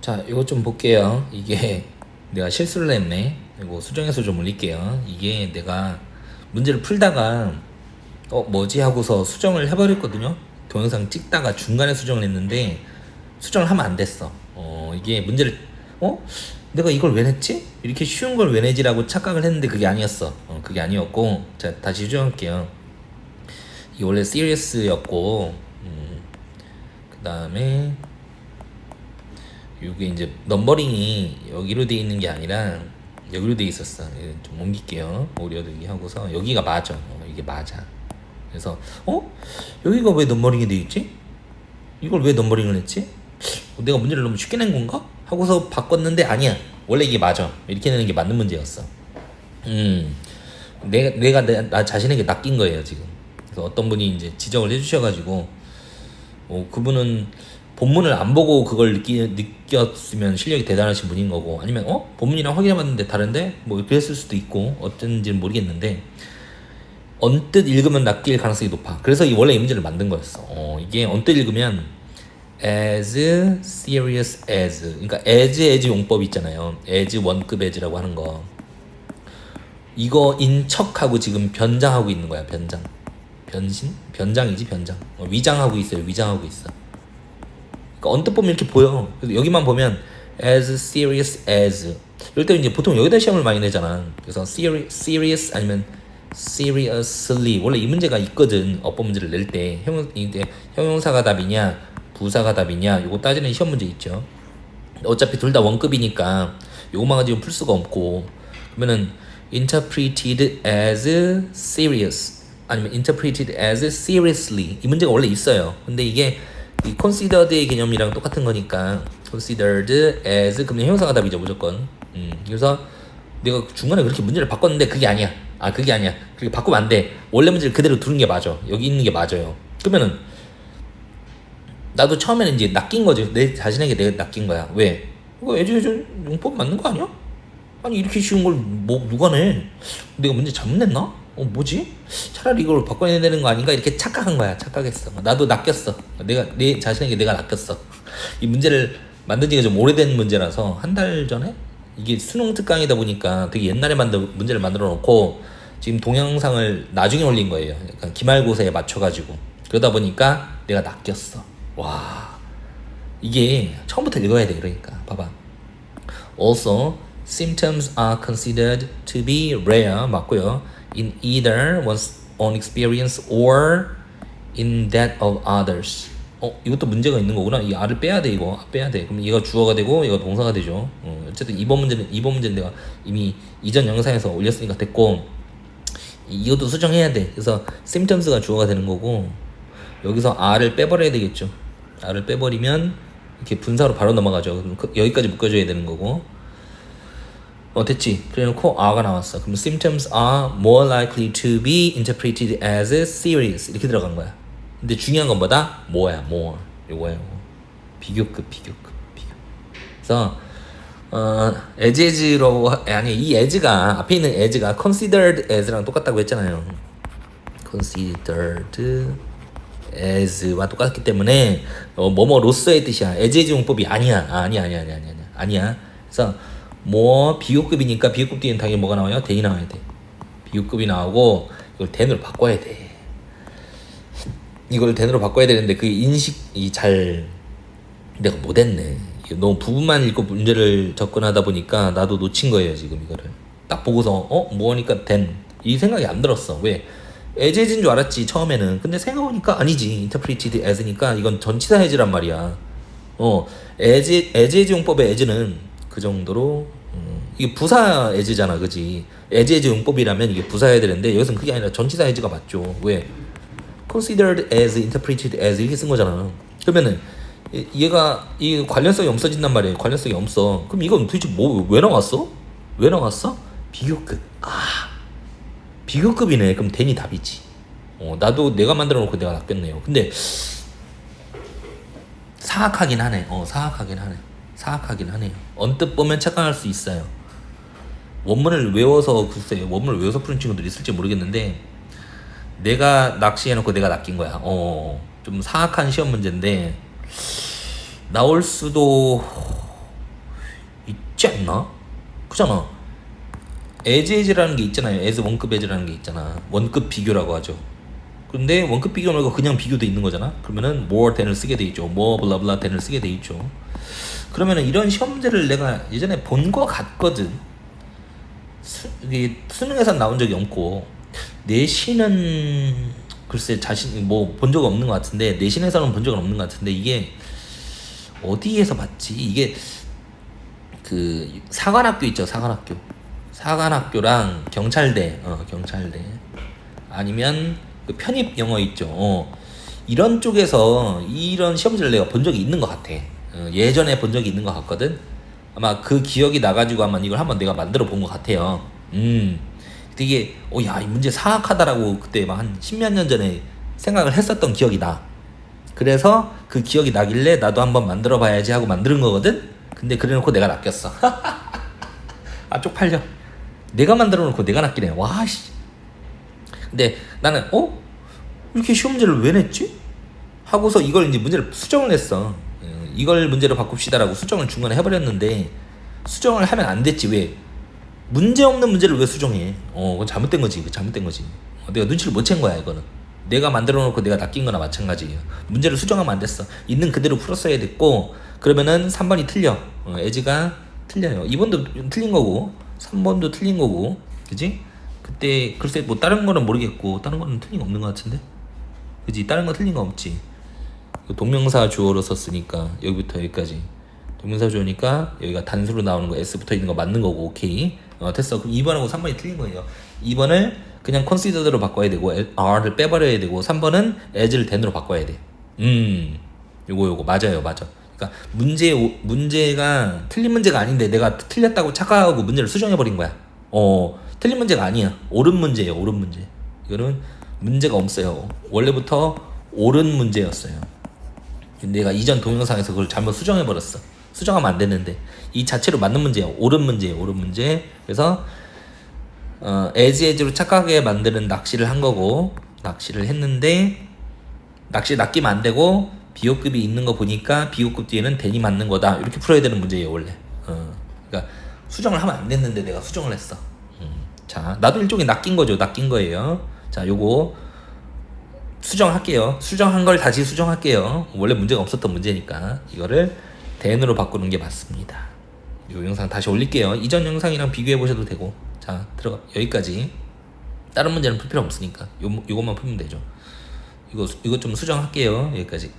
자, 이거 좀 볼게요. 이게 내가 실수를 했네. 이거 수정해서 좀 올릴게요. 이게 내가 문제를 풀다가 어 뭐지 하고서 수정을 해버렸거든요. 동영상 찍다가 중간에 수정을 했는데 수정을 하면 안 됐어. 어 이게 문제를 어 내가 이걸 왜 냈지? 이렇게 쉬운 걸 왜 내지라고 착각을 했는데 그게 아니었어. 어 그게 아니었고 자 다시 수정할게요. 이게 원래 seriously,였고 음, 그 다음에 이게 이제 넘버링이 여기로 돼 있는 게 아니라 여기로 돼 있었어. 예, 좀 옮길게요. 오려두기 하고서 여기가 맞아. 어, 이게 맞아. 그래서 어 여기가 왜 넘버링이 돼 있지? 이걸 왜 넘버링을 했지? 어, 내가 문제를 너무 쉽게 낸 건가? 하고서 바꿨는데 아니야. 원래 이게 맞아. 이렇게 내는 게 맞는 문제였어. 음, 내가 내가 내, 나 자신에게 낚인 거예요 지금. 그래서 어떤 분이 이제 지적을 해 주셔 가지고 어, 그분은 본문을 안 보고 그걸 느끼, 느꼈으면 실력이 대단하신 분인 거고 아니면 어 본문이랑 확인해봤는데 다른데 뭐 그랬을 수도 있고 어쩐지는 모르겠는데 언뜻 읽으면 낚일 가능성이 높아. 그래서 이 원래 이 문제를 만든 거였어. 어, 이게 언뜻 읽으면 as serious as 그러니까 as as 용법 있잖아요. as 원급 as라고 하는 거. 이거 인척하고 지금 변장하고 있는 거야. 변장. 변신? 변장이지 변장. 어, 위장하고 있어요. 위장하고 있어. 그러니까 언뜻 보면 이렇게 보여. 여기만 보면 as serious as 이럴 때 이제 보통 여기다 시험을 많이 내잖아. 그래서 serious, serious 아니면 seriously 원래 이 문제가 있거든. 어법 문제를 낼 때 형 이제 형용사가 답이냐 부사가 답이냐 이거 따지는 시험 문제 있죠. 어차피 둘 다 원급이니까 요거만 가지고 풀 수가 없고 그러면은 interpreted as serious 아니면 interpreted as seriously 이 문제가 원래 있어요. 근데 이게 이 considered의 개념이랑 똑같은 거니까 considered as 그러면 형용사가 답이죠 무조건. 음, 그래서 내가 중간에 그렇게 문제를 바꿨는데 그게 아니야. 아 그게 아니야. 그렇게 바꾸면 안 돼. 원래 문제를 그대로 두는 게 맞아. 여기 있는 게 맞아요. 그러면은 나도 처음에는 이제 낚인 거지. 내 자신에게 내가 낚인 거야. 왜? 이거 애주애주 용법 맞는 거 아니야? 아니 이렇게 쉬운 걸 뭐 누가 내? 내가 문제 잘못 냈나? 어 뭐지? 차라리 이걸 바꿔내야 되는 거 아닌가 이렇게 착각한 거야. 착각했어. 나도 낚였어. 내가 내 자신에게 내가 낚였어. 이 문제를 만든 지가 좀 오래된 문제라서 한 달 전에 이게 수능 특강이다 보니까 되게 옛날에 만든 문제를 만들어 놓고 지금 동영상을 나중에 올린 거예요. 약간 기말고사에 맞춰가지고 그러다 보니까 내가 낚였어. 와 이게 처음부터 읽어야 돼 그러니까 봐봐. Also, symptoms are considered to be rare 맞고요. In either one's own experience or in that of others. 어, 이것도 문제가 있는 거구나. 이 R을 빼야 돼, 이거. 빼야 돼. 그럼 얘가 주어가 되고, 얘가 동사가 되죠. 어, 어쨌든 이번 문제는, 이번 문제는 내가 이미 이전 영상에서 올렸으니까 됐고, 이- 이것도 수정해야 돼. 그래서 symptoms가 주어가 되는 거고, 여기서 R을 빼버려야 되겠죠. R을 빼버리면, 이렇게 분사로 바로 넘어가죠. 그- 여기까지 묶어줘야 되는 거고, 어 됐지? 그래놓고 R가 나왔어. 그럼 symptoms are more likely to be interpreted as serious. 이렇게 들어간 거야. 근데 중요한 건 뭐다? 뭐야 more. 요거야 요거. 비교급 비교급 비교 그래서 어 as로 아니 이 as가 앞에 있는 as가 considered as랑 똑같다고 했잖아요. considered as와 똑같기 때문에 어, 뭐뭐로서의 뜻이야. as 용법이 아니야. 아, 아니야, 아니야, 아니야, 아니야, 아니야. 그래서 뭐 비교급이니까 비교급 뒤에는 당연히 뭐가 나와요? 대이 나와야 돼. 비교급이 나오고 이걸 대으로 바꿔야 돼. 이걸 대으로 바꿔야 되는데 그 인식이 잘 내가 못했네. 너무 부분만 읽고 문제를 접근하다 보니까 나도 놓친 거예요 지금 이거를. 딱 보고서 어 뭐니까 된 이 생각이 안 들었어. 왜? 에제즈인 줄 알았지 처음에는. 근데 생각해보니까 아니지. interpreted as니까 이건 전치사 해지란 말이야. 어 에제 에제즈 용법의 에즈는 그 정도로 음, 이게 부사 에즈잖아, 그지? 에제즈 용법이라면 이게 부사해야 되는데 여기서는 그게 아니라 전치사 에즈가 맞죠. 왜? considered as, interpreted as 이렇게 쓴 거잖아. 그러면은 이- 얘가 이 관련성이 없어진단 말이에요. 관련성이 없어. 그럼 이건 도대체 뭐 왜 나왔어? 왜 나왔어? 비교급. 아 비교급이네. 그럼 대니 답이지. 어 나도 내가 만들어 놓고 내가 낚였네요. 근데 사악하긴 하네. 어 사악하긴 하네. 사악하긴 하네요. 언뜻 보면 착각할 수 있어요. 원문을 외워서 글쎄 원문을 외워서 푸는 친구들이 있을지 모르겠는데 내가 낚시해놓고 내가 낚인 거야. 어, 좀 사악한 시험 문제인데 나올 수도 있지 않나? 그잖아. as라는 게 있잖아요. as 원급 as라는 게 있잖아. 원급 비교라고 하죠. 근데 원급 비교 말고 그냥 비교도 있는 거잖아. 그러면은 more than을 쓰게 돼 있죠. more blah blah than을 쓰게 돼 있죠. 그러면은 이런 시험 문제를 내가 예전에 본 거 같거든. 수, 이게 수능에서 나온 적이 없고 내신은 글쎄 자신 뭐 본 적 없는 것 같은데 내신에서는 본 적은 없는 것 같은데 이게 어디에서 봤지? 이게 그 사관학교 있죠 사관학교 사관학교랑 경찰대 어 경찰대 아니면 그 편입 영어 있죠 어, 이런 쪽에서 이런 시험지를 내가 본 적이 있는 것 같아 어, 예전에 본 적이 있는 것 같거든. 아마 그 기억이 나가지고 아마 이걸 한번 내가 만들어 본 것 같아요. 음. 되게 어야 이 문제 사악하다라고 그때 막 한 십몇 년 전에 생각을 했었던 기억이 나. 그래서 그 기억이 나길래 나도 한번 만들어 봐야지 하고 만드는 거거든? 근데 그래놓고 내가 낚였어. 아 쪽팔려. 내가 만들어 놓고 내가 낚이네. 와 씨. 근데 나는 어? 이렇게 문제를 왜 냈지? 하고서 이걸 이제 문제를 수정을 했어 어, 이걸 문제로 바꿉시다라고 수정을 중간에 해버렸는데 수정을 하면 안 됐지 왜? 문제 없는 문제를 왜 수정해? 어 그건 잘못된 거지 그거 잘못된 거지. 어, 내가 눈치를 못 챈 거야 이거는. 내가 만들어 놓고 내가 낚인 거나 마찬가지예요 문제를 수정하면 안 됐어. 있는 그대로 풀었어야 됐고 그러면은 3번이 틀려. 어, 에지가 틀려요. 2번도 틀린 거고 3번도 틀린 거고 그지? 그때 글쎄 뭐 다른 거는 모르겠고 다른 거는 틀린 거 없는 것 같은데? 그지? 다른 거 틀린 거 없지. 그 동명사 주어로 썼으니까 여기부터 여기까지. 동명사 주어니까 여기가 단수로 나오는 거 S 붙어 있는 거 맞는 거고 오케이. 어 됐어. 그럼 2번하고 3번이 틀린 거예요. 2번을 그냥 consider로 바꿔야 되고 R를 빼버려야 되고 3번은 as를 then으로 바꿔야 돼음 요거 요거. 맞아요. 맞아. 그러니까 문제 문제가 틀린 문제가 아닌데 내가 틀렸다고 착각하고 문제를 수정해 버린 거야. 어 틀린 문제가 아니야. 옳은 문제예요. 옳은 문제. 이거는 문제가 없어요. 원래부터 옳은 문제였어요 내가 이전 동영상에서 그걸 잘못 수정해 버렸어. 수정하면 안 되는데 이 자체로 맞는 문제야. 옳은 문제예요. 옳은 문제. 그래서 어, as로 착각하게 만드는 낚시를 한 거고 낚시를 했는데 낚시 낚이면 안 되고 비호급이 있는 거 보니까 비호급 뒤에는 대니 맞는 거다. 이렇게 풀어야 되는 문제예요, 원래. 어. 그러니까 수정을 하면 안 됐는데 내가 수정을 했어. 음. 자, 나도 일종의 낚인 거죠. 낚인 거예요. 자, 요거 수정할게요. 수정한 걸 다시 수정할게요. 원래 문제가 없었던 문제니까 이거를 대n으로 바꾸는 게 맞습니다. 이 영상 다시 올릴게요. 이전 영상이랑 비교해 보셔도 되고 자 들어가 여기까지 다른 문제는 풀 필요 없으니까 요 요것만 풀면 되죠. 이거 이거 좀 수정할게요. 여기까지.